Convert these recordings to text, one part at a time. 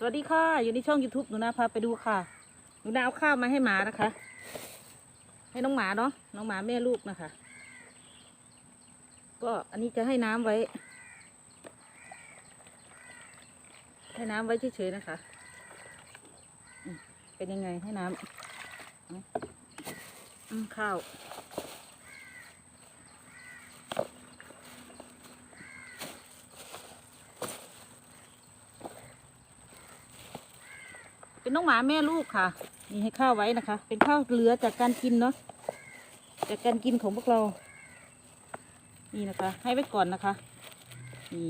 สวัสดีค่ะ อยู่ในช่อง YouTube หนูนาพาไปดูค่ะหนูนาเอาข้าวมาให้หมานะคะ ให้น้องหมาเนาะน้องหมาแม่ลูกนะคะ ก็อันนี้จะให้น้ำไว้ ให้น้ำไว้เฉยๆนะคะ เป็นยังไงให้น้ำอืมข้าว เป็นน้องหมาแม่ลูกค่ะ นี่ให้ข้าวไว้นะคะ เป็นข้าวเหลือจากการกินเนาะ จากการกินของพวกเรา นี่นะคะ ให้ไว้ก่อนนะคะ นี่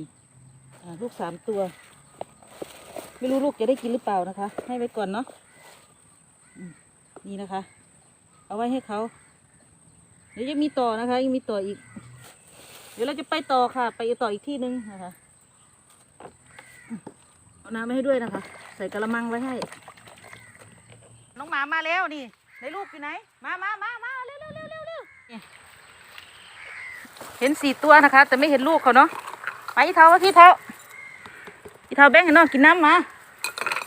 ลูกสามตัว ไม่รู้ลูกจะได้กินหรือเปล่านะคะ ให้ไว้ก่อนเนาะ นี่นะคะ เอาไว้ให้เขาเดี๋ยวจะมีต่อนะคะ ยังมีต่ออีก เดี๋ยวเราจะไปต่อค่ะ ไปต่ออีกที่หนึงนะคะ เอาน้ำมาให้ด้วยนะคะ ใส่กระมังไว้ให้ น้องหมามาแล้วนี่ในลูกอยู่ไหน มามามามาเร็วเร็วเร็วเร็วเร็วเห็นสี่ตัวนะคะ แต่ไม่เห็นลูกเขาเนาะไปอีเท้าว่าที่เท้าอีเท้าแบ่งให้น้องกินน้ำมา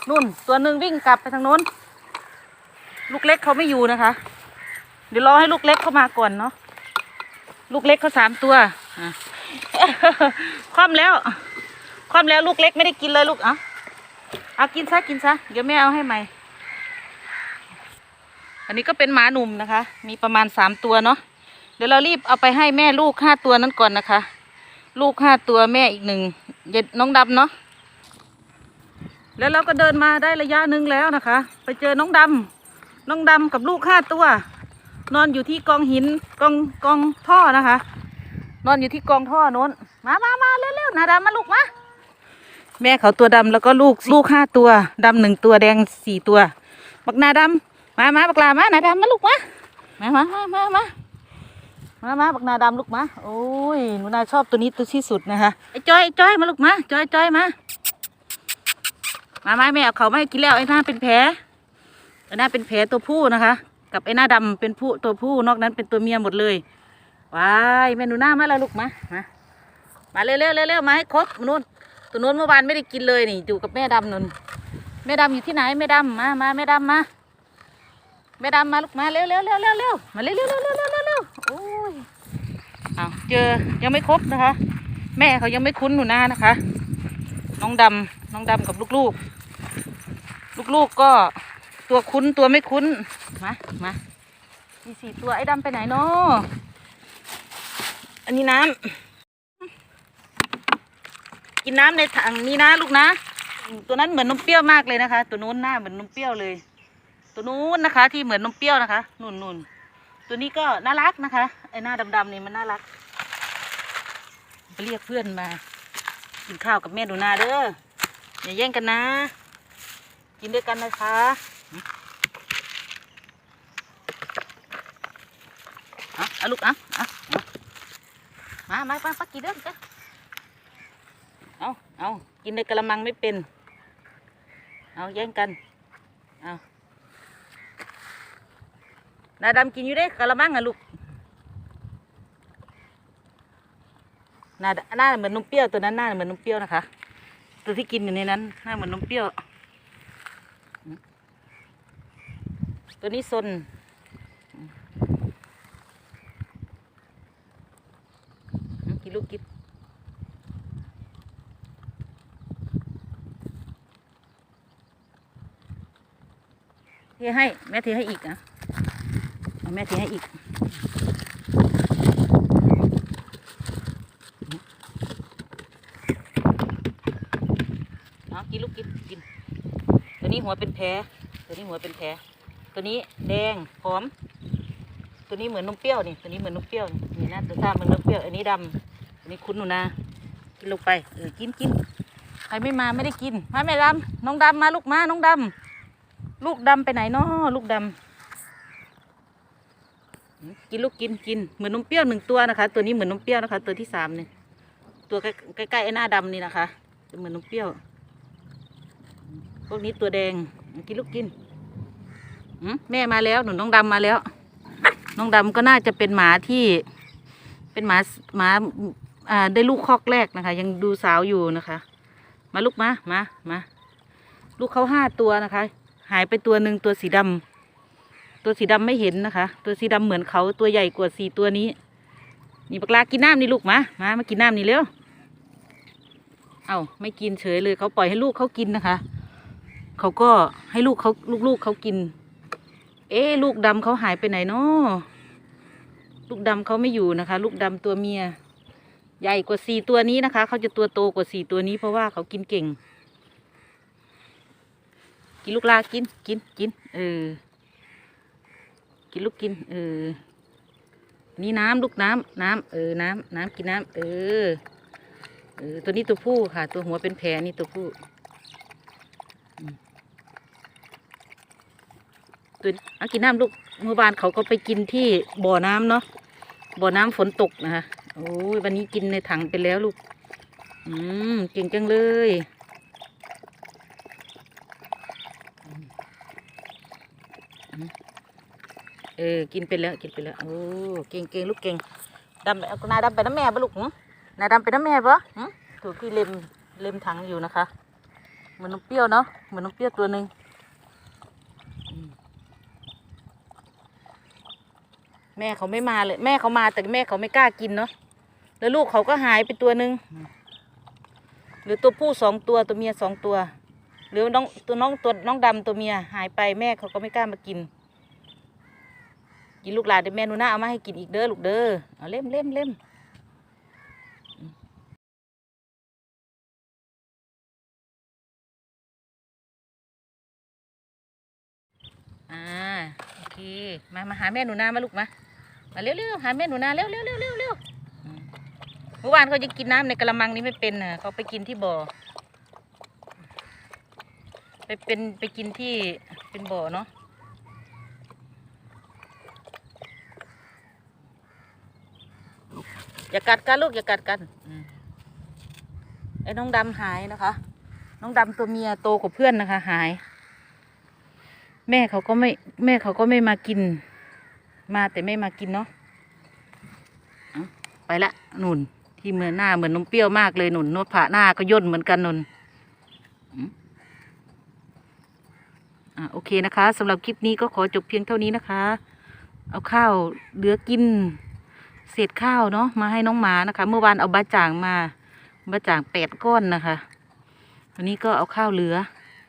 นุ่น ตัวหนึ่งวิ่งกลับไปทางโน้น ลูกเล็กเขาไม่อยู่นะคะ เดี๋ยวรอให้ลูกเล็กเข้ามาก่อนเนาะลูกเล็กเขาสามตัวคว่ำแล้ว คว่ำแล้วลูกเล็กไม่ได้กินเลยลูก เอะเอากินซะกินซะเดี๋ยวแม่เอาให้ใหม่ อันนี้ก็เป็นหมาหนุ่มนะคะ มีประมาณสามตัวเนาะเดี๋ยวเรารีบเอาไปให้แม่ลูกห้าตัวนั้นก่อนนะคะ ลูกห้าตัวแม่อีกหนึ่งเย็ดน้องดำเนาะแล้วเราก็เดินมาได้ระยะหนึ่งแล้วนะคะ ไปเจอน้องดำน้องดำกับลูกห้าตัวนอนอยู่ที่กองหินกองกองท่อนะคะ นอนอยู่ที่กองท่อโน้น มามามาเร็วๆนาดำมาลูกมาแม่เขาตัวดำแล้วก็ลูกลูกห้าตัวดำหนึ่งตัวแดงสี่ตัว บักนาดำ มามาบักลามาหนาดำมาลูกมามามามามามามามาบักนาดำลูกมาโอ้ยหนูนาชอบตัวนี้ตัวที่สุดนะคะไอ้จ้อยไอ้จ้อยมาลูกมาจ้อยจ้อยมามามาแม่เอาเขาไม่กินแล้วไอ้หน้าเป็นแผลไอ้หน้าเป็นแผลตัวผู้นะคะ กับไอ้หน้าดำเป็นผู้ตัวผู้นอกนั้นเป็นตัวเมียหมดเลยว้ายแม่หนูหน้ามาแล้วลูกมามามาเร็วเร็วเร็วเร็วมาให้ครบนู่นตัวนู้นเมื่อวานไม่ได้กินเลยนี่อยู่กับแม่ดำนุ่นแม่ดำอยู่ที่ไหนแม่ดำมามาแม่ดำมา แม่ดำมาลูกมาเร็วเร็วเร็วเร็วเร็วมาเร็วเร็วเร็วเร็วเร็วเร็วโอ้ยเอาเจอยังไม่ครบนะคะ แม่เขายังไม่คุ้นหนูนานะคะ น้องดำน้องดำกับลูกๆ ลูกๆก็ตัวคุ้นตัวไม่คุ้นมามามีสี่ตัวไอ้ดำไปไหนเนาะอันนี้น้ำกินน้ำในถังนี้นะลูกนะ ตัวนั้นเหมือนนมเปรี้ยวมากเลยนะคะ ตัวนู้นหน้าเหมือนนมเปรี้ยวเลย ตัวนู้นนะคะ ที่เหมือนนมเปรี้ยวนะคะนุ่นนุ่นตัวนี้ก็น่ารักนะคะไอ้หน้าดำๆนี่มันน่ารักไปเรียกเพื่อนมากินข้าวกับแม่ดูนาเด้ออย่าแย่งกันนะ กินด้วยกันนะคะอาเอลูกอาเอาเอามามามาปักกี่เด้อจ้ะเอาเอากินในกระมังไม่เป็น เอาแย่งกัน เอา นาดำกินอยู่ได้กระมังอะลูกหน้าหน้าเหมือนนมเปรี้ยวตัวนั้นหน้าเหมือนนมเปรี้ยวนะคะ ตัวที่กินอยู่ในนั้นหน้าเหมือนนมเปรี้ยว ตัวนี้ซนกินลูกกินเทให้แม่เทให้อีกนะ แม่เทให้อีก เอากินลูกกินกิน ตัวนี้หัวเป็นแผลตัวนี้หัวเป็นแผลตัวนี้แดงหอม ตัวนี้เหมือนนมเปรี้ยวนี่ ตัวนี้เหมือนนมเปรี้ยวนี่นะตัวตาเหมือนนมเปรี้ยว อันนี้ดำอันนี้คุ้นหนูนะกินลงไป เออ กินกินใครไม่มาไม่ได้กิน มาแม่ดำน้องดำมาลูกมา น้องดำลูกดำไปไหนเนาะลูกดำ กินลูกกินกินเหมือนนมเปรี้ยวหนึ่งตัวนะคะ ตัวนี้เหมือนนมเปรี้ยวนะคะ ตัวที่สามเนี่ยตัวใกล้ใกล้ๆไอ้หน้าดำนี่นะคะจะเหมือนนมเปรี้ยว พวกนี้ตัวแดงกินลูกกินแม่มาแล้วหนูน้องดำมาแล้ว น้องดำก็น่าจะเป็นหมาที่เป็นหมาหมาได้ลูกคอกแรกนะคะ ยังดูสาวอยู่นะคะ มาลูกมามามาลูกเขาห้าตัวนะคะ หายไปตัวหนึ่งตัวสีดำ ตัวสีดำไม่เห็นนะคะ ตัวสีดำเหมือนเขาตัวใหญ่กว่าสี่ตัวนี้ นี่ปลากินน้ำนี่ลูกมามามากินน้ำนี่เร็วเอาไม่กินเฉยเลยเขาปล่อยให้ลูกเขากินนะคะเขาก็ให้ลูกเขาลูกๆเขากิน เอ๊ลูกดำเขาหายไปไหนเนาะลูกดำเขาไม่อยู่นะคะ ลูกดำตัวเมีย ใหญ่กว่าสี่ตัวนี้นะคะเขาจะตัวโตกว่าสี่ตัวนี้เพราะว่าเขากินเก่ง กินลูกลากินกินกินเออ กินลูกกิน เออ นี่น้ำลูกน้ำน้ำเออ น้ำน้ำกินน้ำเออ เออ ตัวนี้ตัวผู้ค่ะ ตัวหัวเป็นแผลนี่ตัวผู้ตัวเอากินน้ำลูกเมื่อวานเขาก็ไปกินที่บ่อน้ำเนาะ บ่อน้ำฝนตกนะคะ โอ้ย วันนี้กินในถังไปแล้วลูก อืม เก่งจังเลย เออ กินไปแล้วกินไปแล้วโอ้เก่งเก่งลูกเก่งดำไปเอานายดำไปน้ำแม่ปะลูกหึนายดำไปน้ำแม่ปะหึถูกที่เล็มเล็มถังอยู่นะคะ เหมือนนมเปรี้ยวเนาะ เหมือนนมเปรี้ยวตัวหนึ่งอืมแม่เขาไม่มาเลย แม่เขามาแต่แม่เขาไม่กล้ากินเนาะ แล้วลูกเขาก็หายไปตัวหนึ่งหรือตัวผู้สองตัวตัวเมียสองตัว หรือน้องตัวน้องตัวน้องดำตัวเมียหายไปแม่เขาก็ไม่กล้ามากิน กินลูกหลานเดี๋ยวแม่นูน่าเอามาให้กินอีกเด้อลูกเด้อเอาเล่มเล่มเล่มอ่าโอเคมามาหาแม่หนูนามาลูกมามาเร็วเร็วหาแม่หนูนาเร็วเร็วเร็วเร็วเร็วอืมเมื่อวานเขาจะกินน้ำในกระมังนี้ไม่เป็นน่ะเขาไปกินที่บ่อไปเป็นไปกินที่เป็นบ่อเนาะ อย่ากัดกันลูกอย่ากัดกันไอ้น้องดำหายนะคะ น้องดำตัวเมียโตกว่าเพื่อนนะคะ หาย แม่เขาก็ไม่ แม่เขาก็ไม่มากิน มาแต่ไม่มากินเนาะไปละหนุนที่เหมือนหน้าเหมือนนมเปรี้ยวมากเลยหนุนนวดผ่าหน้าก็ย่นเหมือนกันหนุนอะโอเคนะคะสำหรับคลิปนี้ก็ขอจบเพียงเท่านี้นะคะ เอาข้าวเหลือกิน เศษข้าวเนาะมาให้น้องหมานะคะ เมื่อวานเอาบะจ่างมาบะจ่างแปดก้อนนะคะวันนี้ก็เอาข้าวเหลือ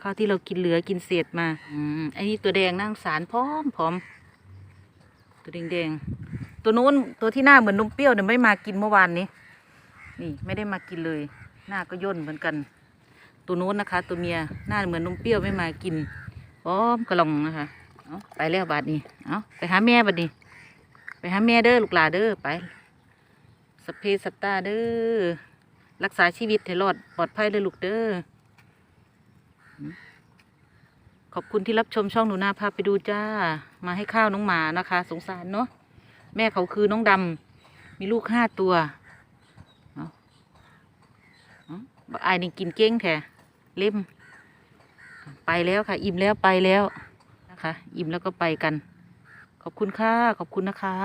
ข้าวที่เรากินเหลือกินเศษมาอืมไอ้นี่ตัวแดงนั่งสารพร้อมพร้อมตัวแดงแดงตัวนู้นตัวที่หน้าเหมือนนมเปรี้ยวเนี่ยไม่มากินเมื่อวานนี้ นี่ไม่ได้มากินเลย หน้าก็ย่นเหมือนกัน ตัวนู้นนะคะ ตัวเมียหน้าเหมือนนมเปรี้ยวไม่มากินพร้อมกระหลองนะคะเอาไปแล้วบาดนี้เอาไปหาแม่บาดนี้ ไปหาแม่เด้อลูกหลาเด้อไปสเพสตตาเด้อรักษาชีวิตให้รอดปลอดภัยเลยลูกเด้อขอบคุณที่รับชมช่องหนูนาพาไปดูจ้า มาให้ข้าวน้องหมานะคะ สงสารเนาะแม่เขาคือน้องดำมีลูกห้าตัวอาเอาบักอายนี่กินเก้งแท้เล่ม ไปแล้วค่ะ อิ่มแล้วไปแล้วนะคะ อิ่มแล้วก็ไปกัน ขอบคุณค่ะ ขอบคุณนะคะ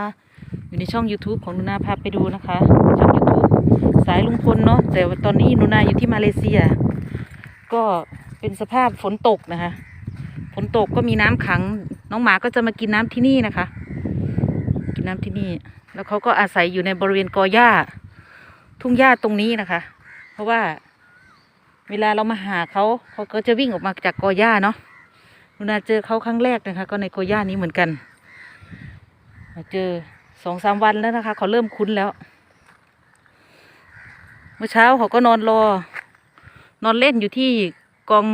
อยู่ในช่อง YouTube ของนูนาพาไปดูนะคะ ช่อง YouTube สายลุงพลเนาะแต่ว่าตอนนี้นูนาอยู่ที่มาเลเซีย ก็เป็นสภาพฝนตกนะคะ ฝนตกก็มีน้ำขัง น้องหมาก็จะมากินน้ำที่นี่นะคะ กินน้ำที่นี่ แล้วเขาก็อาศัยอยู่ในบริเวณกอหญ้า ทุ่งหญ้าตรงนี้นะคะ เพราะว่าเวลาเรามาหาเขาเขาก็จะวิ่งออกมาจากกอหญ้าเนาะนูนาเจอเขาครั้งแรกนะคะ ก็ในกอหญ้านี้เหมือนกัน มาเจอสองสามวันแล้วนะคะ เขาเริ่มคุ้นแล้ว เมื่อเช้าเขาก็นอนรอ นอนเล่นอยู่ที่กอง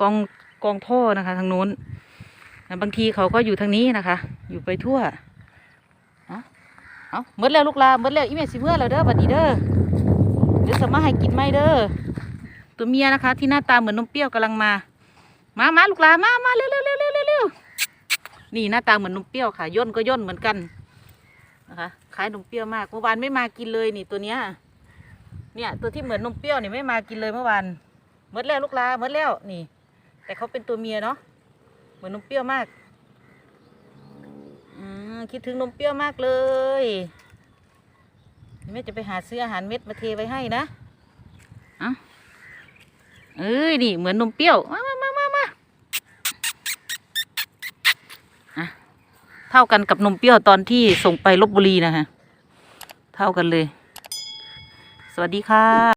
กองกองท่อนะคะทางโน้นบางทีเขาก็อยู่ทางนี้นะคะ อยู่ไปทั่ว เอาเอาเมื่อแล้วลูกลาเมื่อแล้วอีเมสิเมื่อแล้วเด้อบัดนี้เด้อเดี๋ยวสมารถให้กินไหมเด้อตัวเมียนะคะ ที่หน้าตาเหมือนนมเปรี้ยวกำลังมา มามาลูกลามามาเร็วเร็วเร็วเร็ว นี่หน้าตาเหมือนนมเปรี้ยวค่ะย่นก็ย่นเหมือนกันนะคะคล้ายนมเปรี้ยวมากเมื่อวานไม่มากินเลยนี่ตัวเนี้ยเนี่ยตัวที่เหมือนนมเปรี้ยวนี่ไม่มากินเลยเมื่อวานเมื่อแล้วลูกลาเมื่อแล้วนี่ แต่เขาเป็นตัวเมียเนาะเหมือนนมเปรี้ยวมากอืมคิดถึงนมเปรี้ยวมากเลยแม่จะไปหาซื้ออาหารเม็ดมาเทไว้ให้นะเอะเอ้ยนี่เหมือนนมเปรี้ยวมามามามามา เท่ากันกับนมเปรี้ยวตอนที่ส่งไปลบบุรีนะฮะเท่ากันเลย สวัสดีค่ะ